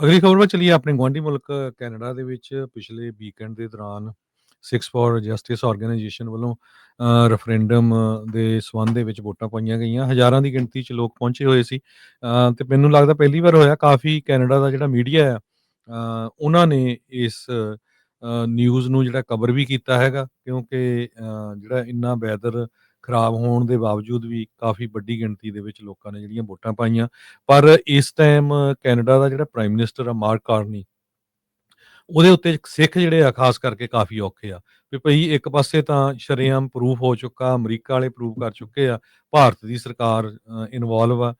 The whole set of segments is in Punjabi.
ਅਗਲੀ ਖਬਰ ਵੱਲ ਚਲੀਏ ਆਪਣੇ ਗੁਆਂਢੀ ਮੁਲਕ ਕੈਨੇਡਾ ਦੇ ਵਿੱਚ ਪਿਛਲੇ ਵੀਕਐਂਡ ਦੇ ਦੌਰਾਨ ਸਿਕਸ ਫॉर ਜਸਟਿਸ ਆਰਗੇਨਾਈਜੇਸ਼ਨ ਵੱਲੋਂ ਰੈਫਰੈਂਡਮ ਦੇ ਸਬੰਧ ਦੇ ਵਿੱਚ ਵੋਟਾਂ ਪਾਈਆਂ ਗਈਆਂ। ਹਜ਼ਾਰਾਂ ਦੀ ਗਿਣਤੀ 'ਚ ਲੋਕ ਪਹੁੰਚੇ ਹੋਏ ਸੀ। ਅ, ਤੇ ਮੈਨੂੰ ਲੱਗਦਾ ਪਹਿਲੀ ਵਾਰ ਹੋਇਆ ਕਾਫੀ ਕੈਨੇਡਾ ਦਾ ਜਿਹੜਾ ਮੀਡੀਆ ਆ ਉਹਨਾਂ ਨੇ ਇਸ ਨਿਊਜ਼ ਨੂੰ ਜਿਹੜਾ ਕਵਰ ਵੀ ਕੀਤਾ ਹੈਗਾ ਕਿਉਂਕਿ ਜਿਹੜਾ ਇੰਨਾ ਵੈਦਰ ਖਰਾਬ ਹੋਣ ਦੇ ਬਾਵਜੂਦ ਵੀ ਕਾਫੀ ਵੱਡੀ ਗਿਣਤੀ ਦੇ ਵਿੱਚ ਲੋਕਾਂ ਨੇ ਜਿਹੜੀਆਂ ਵੋਟਾਂ ਪਾਈਆਂ। ਪਰ ਇਸ ਟਾਈਮ ਕੈਨੇਡਾ ਦਾ ਜਿਹੜਾ ਪ੍ਰਾਈਮ ਮਿਨਿਸਟਰ ਆ ਮਾਰਕ ਕਾਰਨੀ ਉਹਦੇ ਉੱਤੇ ਸਿੱਖ ਜਿਹੜੇ ਆ ਖਾਸ ਕਰਕੇ ਕਾਫੀ ਔਖੇ ਆ। ਵੀ ਭਈ ਇੱਕ ਪਾਸੇ ਤਾਂ ਸ਼ਰੇਆਮ ਪ੍ਰੂਫ ਹੋ ਚੁੱਕਾ ਅਮਰੀਕਾ ਵਾਲੇ ਪ੍ਰੂਫ ਕਰ ਚੁੱਕੇ ਆ ਭਾਰਤ ਦੀ ਸਰਕਾਰ ਇਨਵੋਲਵ ਆ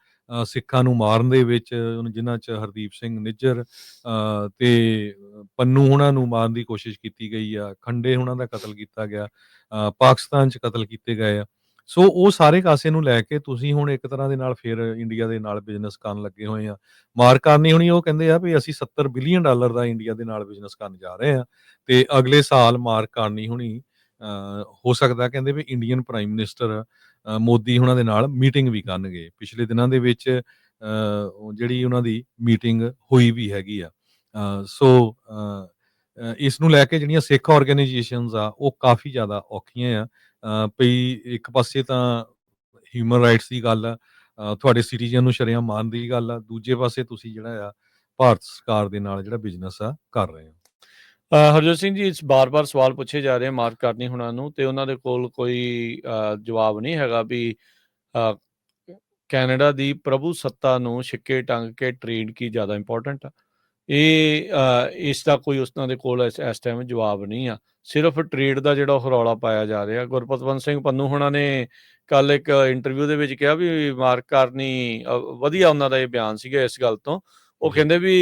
ਸਿੱਖਾਂ ਨੂੰ ਮਾਰਨ ਦੇ ਵਿੱਚ ਉਹਨ- ਜਿਨ੍ਹਾਂ ਚ ਹਰਦੀਪ ਸਿੰਘ ਨਿੱਜਰ ਅ, ਤੇ ਪੰਨੂ ਹੁਣਾਂ ਨੂੰ ਮਾਰਨ ਦੀ ਕੋਸ਼ਿਸ਼ ਕੀਤੀ ਗਈ ਆ ਖੰਡੇ ਹੁਣਾਂ ਦਾ ਕਤਲ ਕੀਤਾ ਗਿਆ ਪਾਕਿਸਤਾਨ ਚ ਕਤਲ ਕੀਤੇ ਗਏ ਆ। ਸੋ ਉਹ ਸਾਰੇ ਕਾਸੇ ਨੂੰ ਲੈ ਕੇ ਤੁਸੀਂ ਹੁਣ ਇੱਕ ਤਰ੍ਹਾਂ ਦੇ ਨਾਲ ਫਿਰ ਇੰਡੀਆ ਦੇ ਨਾਲ ਬਿਜ਼ਨਸ ਕਰਨ ਲੱਗੇ ਹੋਏ ਆ। ਮਾਰ ਕਾਰਨੀ ਹੁਣੀ, ਉਹ ਕਹਿੰਦੇ ਆ ਵੀ ਅਸੀਂ 70 ਬਿਲੀਅਨ ਡਾਲਰ ਦਾ ਇੰਡੀਆ ਦੇ ਨਾਲ ਬਿਜ਼ਨਸ ਕਰਨ ਜਾ ਰਹੇ ਆ ਤੇ ਅਗਲੇ ਸਾਲ ਮਾਰ ਕਾਰਨੀ ਹੁਣੀ ਹੋ ਸਕਦਾ ਕਹਿੰਦੇ ਵੀ ਇੰਡੀਅਨ ਪ੍ਰਾਈਮ ਮਿਨਿਸਟਰ ਮੋਦੀ ਉਹਨਾਂ ਦੇ ਨਾਲ ਮੀਟਿੰਗ ਵੀ ਕਰਨਗੇ। ਪਿਛਲੇ ਦਿਨਾਂ ਦੇ ਵਿੱਚ ਜਿਹੜੀ ਉਹਨਾਂ ਦੀ ਮੀਟਿੰਗ ਹੋਈ ਵੀ ਹੈਗੀ ਆ। ਸੋ ਇਸ ਨੂੰ ਲੈ ਕੇ ਜਿਹੜੀਆਂ ਸਿੱਖ ਆਰਗੇਨਾਈਜੇਸ਼ਨਸ ਆ ਉਹ ਕਾਫੀ ਜ਼ਿਆਦਾ ਔਖੀਆਂ ਆ। ਅ, ਪਈ ਇੱਕ ਪਾਸੇ ਤਾਂ ਹਿਊਮਨ ਰਾਈਟਸ ਦੀ ਗੱਲ ਆ ਤੁਹਾਡੇ ਸਿਟੀਜ਼ਨ ਨੂੰ ਸ਼ਰੇਆਮ ਮਾਰਨ ਦੀ ਗੱਲ ਆ ਦੂਜੇ ਪਾਸੇ ਤੁਸੀਂ ਜਿਹੜਾ ਆ ਭਾਰਤ ਸਰਕਾਰ ਦੇ ਨਾਲ ਜਿਹੜਾ ਬਿਜ਼ਨਸ ਆ ਕਰ ਰਹੇ ਹੋ। ਹਰਜੋਤ ਸਿੰਘ ਜੀ ਇਸ ਬਾਰ-ਬਾਰ ਸਵਾਲ ਪੁੱਛੇ ਜਾ ਰਹੇ ਆ ਮਾਰਕ ਕਰਨੀ ਹੁਣਾਂ ਨੂੰ ਤੇ ਉਹਨਾਂ ਦੇ ਕੋਲ ਕੋਈ ਜਵਾਬ ਨਹੀਂ ਹੈਗਾ ਵੀ ਕੈਨੇਡਾ ਦੀ ਪ੍ਰਭੂ ਸੱਤਾ ਨੂੰ ਛਿੱਕੇ ਟੰਗ ਕੇ ਟ੍ਰੇਡ ਕੀ ਜ਼ਿਆਦਾ ਇੰਪੋਰਟੈਂਟ ਆ। ਇਹ ਇਸ ਦਾ ਕੋਈ ਉਸਨਾਂ ਦੇ ਕੋਲ ਇਸ ਟਾਈਮ ਜਵਾਬ ਨਹੀਂ ਆ। ਸਿਰਫ ਟ੍ਰੇਡ ਦਾ ਜਿਹੜਾ ਉਹ ਰੌਲਾ ਪਾਇਆ ਜਾ ਰਿਹਾ। ਗੁਰਪਤਵੰਤ ਸਿੰਘ ਪੰਨੂ ਹੁਣਾਂ ਨੇ ਕੱਲ ਇੱਕ ਇੰਟਰਵਿਊ ਦੇ ਵਿੱਚ ਕਿਹਾ ਵੀ ਮਾਰਕ ਕਰਨੀ ਵਧੀਆ ਉਹਨਾਂ ਦਾ ਇਹ ਬਿਆਨ ਸੀਗਾ ਇਸ ਗੱਲ ਤੋਂ। ਉਹ। ਕਹਿੰਦੇ ਵੀ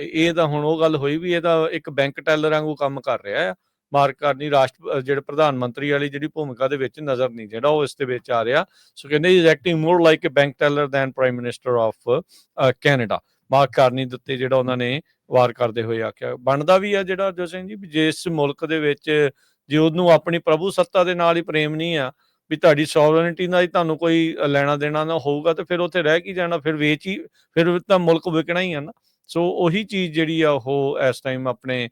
ਇਹ ਤਾਂ ਹੁਣ ਉਹ ਗੱਲ ਹੋਈ ਵੀ ਇਹ ਤਾਂ ਇੱਕ ਬੈਂਕ ਟੈਲਰ ਵਾਂਗੂ ਕੰਮ ਕਰ ਰਿਹਾ ਆ। ਮਾਰਕ ਕਰਨੀ ਰਾਸ਼ਟਰ ਜਿਹੜੇ ਪ੍ਰਧਾਨ ਮੰਤਰੀ ਵਾਲੀ ਜਿਹੜੀ ਭੂਮਿਕਾ ਦੇ ਵਿੱਚ ਨਜ਼ਰ ਨਹੀਂ ਜਿਹੜਾ ਉਹ ਇਸ ਦੇ ਵਿੱਚ ਆ ਰਿਹਾ। ਸੋ ਕਹਿੰਦੇ is acting more like a bank teller than prime minister of Canada Mark Carney ਦੇ ਉੱਤੇ ਜਿਹੜਾ ਉਹਨਾਂ ਨੇ ਵਾਰ ਕਰਦੇ ਹੋਏ ਆਖਿਆ। ਬਣਦਾ ਵੀ ਆ ਜਿਹੜਾ ਜੋ ਸਿੰਘ ਜੀ ਜਿਸ ਮੁਲਕ ਦੇ ਵਿੱਚ ਜੇ ਉਹਨੂੰ ਆਪਣੀ ਪ੍ਰਭੂ ਸੱਤਾ ਦੇ ਨਾਲ ਹੀ ਪ੍ਰੇਮ ਨਹੀਂ ਆ ਵੀ ਤੁਹਾਡੀ ਸੋਵਰਨਿਟੀ ਨਾਲ ਹੀ ਤੁਹਾਨੂੰ ਕੋਈ ਲੈਣਾ ਦੇਣਾ ਨਾ ਹੋਊਗਾ ਤੇ ਫਿਰ ਉੱਥੇ ਰਹਿ ਕੀ ਜਾਣਾ ਫਿਰ ਵੇਚ ਹੀ ਫਿਰ ਤਾਂ ਮੁਲਕ ਵਿਕਣਾ ਹੀ ਆ ਨਾ। ਸੋ ਉਹੀ ਚੀਜ਼ ਜਿਹੜੀ ਆ ਉਹ ਇਸ ਟਾਈਮ ਆਪਣੇ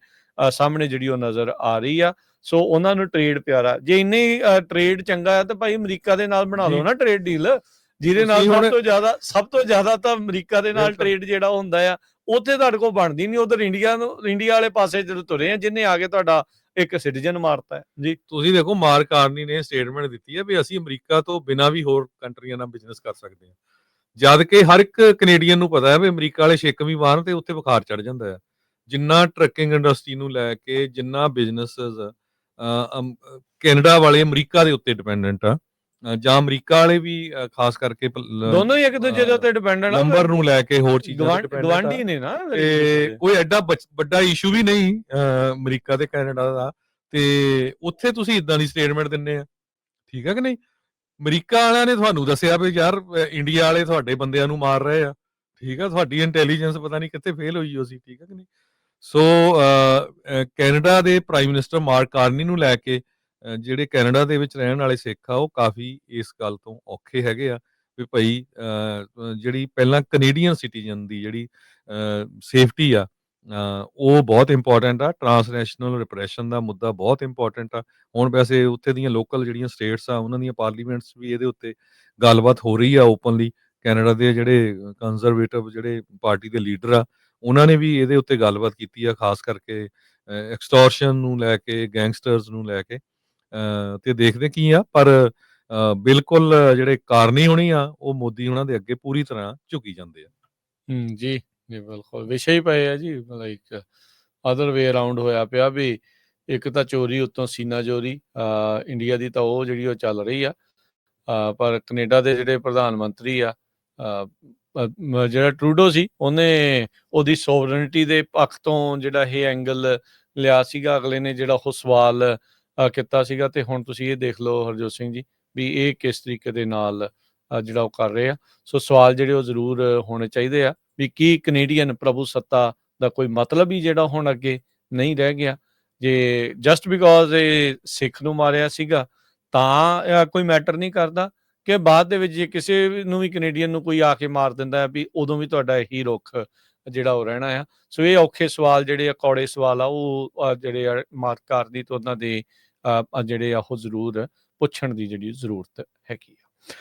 ਸਾਹਮਣੇ ਜਿਹੜੀ ਉਹ ਨਜ਼ਰ ਆ ਰਹੀ ਆ। ਸੋ ਉਹਨਾਂ ਨੂੰ ਟ੍ਰੇਡ ਪਿਆਰਾ। ਜੇ ਇੰਨੇ ਟ੍ਰੇਡ ਚੰਗਾ ਆ ਤਾਂ ਭਾਈ ਅਮਰੀਕਾ ਦੇ ਨਾਲ ਬਣਾ ਲਓ। ਨਾ ਟ੍ਰੇਡ ਡੀਲ ਜਿਹਦੇ ਨਾਲ ਸਭ ਤੋਂ ਜ਼ਿਆਦਾ ਸਭ ਤੋਂ ਜ਼ਿਆਦਾ ਤਾਂ ਅਮਰੀਕਾ ਦੇ ਨਾਲ। ਟ੍ਰੇਡ ਜਿਹੜਾ ਹੁੰਦਾ ਆ ਉੱਥੇ ਤੁਹਾਡੇ ਕੋਲ ਬਣਦੀ ਨਹੀਂ ਉਧਰ ਇੰਡੀਆ ਨੂੰ ਇੰਡੀਆ ਵਾਲੇ ਪਾਸੇ ਜਦੋਂ ਤੁਰੇ ਆ ਜਿੰਨੇ ਆ ਕੇ ਤੁਹਾਡਾ ਇੱਕ ਸਿਟੀਜ਼ਨ ਮਾਰਤਾ ਹੈ। ਜੀ। ਤੁਸੀਂ ਦੇਖੋ ਮਾਰਕ ਕਾਰਨੀ ਨੇ ਸਟੇਟਮੈਂਟ ਦਿੱਤੀ ਹੈ ਵੀ ਅਸੀਂ ਅਮਰੀਕਾ ਤੋਂ ਬਿਨਾਂ ਵੀ ਹੋਰ ਕੰਟਰੀਆਂ ਨਾਲ ਬਿਜ਼ਨਸ ਕਰ ਸਕਦੇ ਹਾਂ। ਜਦ ਕਿ ਹਰ ਇੱਕ ਕੈਨੇਡੀਅਨ ਨੂੰ ਪਤਾ ਹੈ ਵੀ ਅਮਰੀਕਾ ਵਾਲੇ ਛਿੱਕ ਵੀ ਮਾਰਨ ਤੇ ਉੱਥੇ ਬੁਖਾਰ ਚੜ ਜਾਂਦਾ ਹੈ। ਜਿੰਨਾ ਟਰੱਕਿੰਗ ਇੰਡਸਟਰੀ ਨੂੰ ਲੈ ਕੇ ਜਿੰਨਾ ਬਿਜ਼ਨੈਸਸ ਕੈਨੇਡਾ ਵਾਲੇ ਅਮਰੀਕਾ ਦੇ ਉੱਤੇ ਡਿਪੈਂਡੈਂਟ ਆ ਜਾਂ ਅਮਰੀਕਾ ਵਾਲੇ ਵੀ ਅ, ਖਾਸ ਕਰਕੇ ਦੋਨੋਂ ਹੀ ਇੱਕ ਦੂਜੇ ਦੇ ਉੱਤੇ ਡਿਪੈਂਡੈਂਟ ਆ ਨੰਬਰ ਨੂੰ ਲੈ ਕੇ ਹੋਰ ਚੀਜ਼ਾਂ ਤੇ dependent ਆ। ਗਵਾਂਢੀ ਨੇ ਨਾ ਤੇ ਕੋਈ ਐਡਾ ਬੱਚ- ਵੱਡਾ ਇਸ਼ੂ ਵੀ ਨਹੀਂ ਅਮਰੀਕਾ ਤੇ ਕੈਨੇਡਾ ਦਾ। ਤੇ ਉੱਥੇ ਤੁਸੀਂ ਇਦਾਂ ਦੀ ਸਟੇਟਮੈਂਟ ਦਿੰਨੇ ਆ। ਠੀਕ ਹੈ ਕਿ ਨਹੀਂ? ਅਮਰੀਕਾ ਵਾਲਿਆਂ ਨੇ ਤੁਹਾਨੂੰ ਦੱਸਿਆ ਵੀ ਯਾਰ ਇੰਡੀਆ ਵਾਲੇ ਤੁਹਾਡੇ ਬੰਦਿਆਂ ਨੂੰ ਮਾਰ ਰਹੇ ਆ। ਠੀਕ ਆ ਤੁਹਾਡੀ ਇੰਟੈਲੀਜੈਂਸ ਪਤਾ ਨਹੀਂ ਕਿੱਥੇ ਫੇਲ ਹੋਈ ਹੋ ਸੀ ਠੀਕ ਹੈ ਕਿ ਨਹੀਂ? ਸੋ ਕੈਨੇਡਾ ਦੇ ਪ੍ਰਾਈਮ ਮਿਨਿਸਟਰ ਮਾਰਕ ਕਾਰਨੀ ਨੂੰ ਲੈ ਕੇ ਜਿਹੜੇ ਕੈਨੇਡਾ ਦੇ ਵਿੱਚ ਰਹਿਣ ਵਾਲੇ ਸਿੱਖ ਆ, ਉਹ ਕਾਫੀ ਇਸ ਗੱਲ ਤੋਂ ਔਖੇ ਹੈਗੇ ਆ ਵੀ ਭਾਈ ਜਿਹੜੀ ਪਹਿਲਾਂ ਕੈਨੇਡੀਅਨ ਸਿਟੀਜ਼ਨ ਦੀ ਜਿਹੜੀ ਸੇਫਟੀ ਆ ਉਹ ਬਹੁਤ ਇੰਪੋਰਟੈਂਟ ਆ ਟਰਾਂਸਨੈਸ਼ਨਲ ਰਿਪਰੈਸ਼ਨ ਦਾ ਮੁੱਦਾ ਬਹੁਤ ਇੰਪੋਰਟੈਂਟ ਆ। ਹੁਣ ਵੈਸੇ ਉੱਥੇ ਦੀਆਂ ਲੋਕਲ ਜਿਹੜੀਆਂ ਸਟੇਟਸ ਆ, ਉਹਨਾਂ ਦੀਆਂ ਪਾਰਲੀਮੈਂਟਸ ਵੀ ਇਹਦੇ ਉੱਤੇ ਗੱਲਬਾਤ ਹੋ ਰਹੀ ਆ ਓਪਨਲੀ ਕੈਨੇਡਾ ਦੇ ਜਿਹੜੇ ਕੰਜ਼ਰਵੇਟਿਵ ਜਿਹੜੇ ਪਾਰਟੀ ਦੇ ਲੀਡਰ ਆ, ਉਹਨਾਂ ਨੇ ਵੀ ਇਹਦੇ ਉੱਤੇ ਗੱਲਬਾਤ ਕੀਤੀ ਆ, ਖਾਸ ਕਰਕੇ ਐਕਸਟੋਰਸ਼ਨ ਨੂੰ ਲੈ ਕੇ ਗੈਂਗਸਟਰਸ ਨੂੰ ਲੈ ਕੇ। ਤੇ ਦੇਖਦੇ ਕੀ ਆ, ਪਰ ਬਿਲਕੁਲ ਜਿਹੜੇ ਕਾਰਨੀ ਹੋਣੀ ਆ, ਉਹ ਮੋਦੀ ਉਹਨਾਂ ਦੇ ਅੱਗੇ ਪੂਰੀ ਤਰ੍ਹਾਂ ਝੁਕੀ ਜਾਂਦੇ ਆ। ਹੂੰ, ਜੀ ਜੀ, ਬਿਲਕੁਲ। ਵਿਸ਼ੇ ਹੀ ਪਏ ਆ ਜੀ, ਲਾਈਕ ਅਦਰ ਵੇ ਅਰਾਊਂਡ ਹੋਇਆ ਪਿਆ ਵੀ ਇੱਕ ਤਾਂ ਚੋਰੀ ਉੱਤੋਂ ਸੀਨਾ ਚੋਰੀ ਇੰਡੀਆ ਦੀ ਤਾਂ ਉਹ ਜਿਹੜੀ ਉਹ ਚੱਲ ਰਹੀ ਆ ਪਰ ਕੈਨੇਡਾ ਦੇ ਜਿਹੜੇ ਪ੍ਰਧਾਨ ਮੰਤਰੀ ਆ ਜਿਹੜਾ ਟਰੂਡੋ ਸੀ, ਉਹਨੇ ਉਹਦੀ ਸੋਵਰਨਿਟੀ ਦੇ ਪੱਖ ਤੋਂ ਜਿਹੜਾ ਇਹ ਐਂਗਲ ਲਿਆ ਸੀਗਾ, ਅਗਲੇ ਨੇ ਜਿਹੜਾ ਉਹ ਸਵਾਲ ਕੀਤਾ ਸੀਗਾ ਤੇ ਹੁਣ ਤੁਸੀਂ ਇਹ ਦੇਖ ਲਓ ਹਰਜੋਤ ਸਿੰਘ ਜੀ ਵੀ ਇਹ ਕਿਸ ਤਰੀਕੇ ਦੇ ਨਾਲ ਜਿਹੜਾ ਉਹ ਕਰ ਰਹੇ ਆ। ਸੋ ਸਵਾਲ ਜਿਹੜੇ ਉਹ ਜ਼ਰੂਰ ਹੋਣੇ ਚਾਹੀਦੇ ਆ ਵੀ ਕੀ ਕੈਨੇਡੀਅਨ ਪ੍ਰਭੂ ਸੱਤਾ ਦਾ ਕੋਈ ਮਤਲਬ ਹੀ ਜਿਹੜਾ ਹੁਣ ਅੱਗੇ ਨਹੀਂ ਰਹਿ ਗਿਆ? ਜੇ ਜਸਟ ਬਿਕੋਜ਼ ਇਹ ਸਿੱਖ ਨੂੰ ਮਾਰਿਆ ਸੀਗਾ ਤਾਂ ਕੋਈ ਮੈਟਰ ਨਹੀਂ ਕਰਦਾ ਕਿ ਬਾਅਦ ਦੇ ਵਿੱਚ ਜੇ ਕਿਸੇ ਨੂੰ ਵੀ ਕੈਨੇਡੀਅਨ ਨੂੰ ਕੋਈ ਆ ਕੇ ਮਾਰ ਦਿੰਦਾ ਹੈ ਵੀ ਉਦੋਂ ਵੀ ਤੁਹਾਡਾ ਇਹੀ ਰੁਖ ਜਿਹੜਾ ਉਹ ਰਹਿਣਾ ਆ। ਸੋ ਇਹ ਔਖੇ ਸਵਾਲ ਜਿਹੜੇ ਆ, ਕੌੜੇ ਸਵਾਲ ਆ, ਉਹ ਜਿਹੜੇ ਆ ਮਾਰਕਾਰ ਦੀ ਤੋਂ ਉਹਨਾਂ ਦੇ ਜਿਹੜੇ ਆ ਉਹ ਜ਼ਰੂਰ ਪੁੱਛਣ ਦੀ ਜਿਹੜੀ ਜ਼ਰੂਰਤ ਹੈਗੀ ਆ।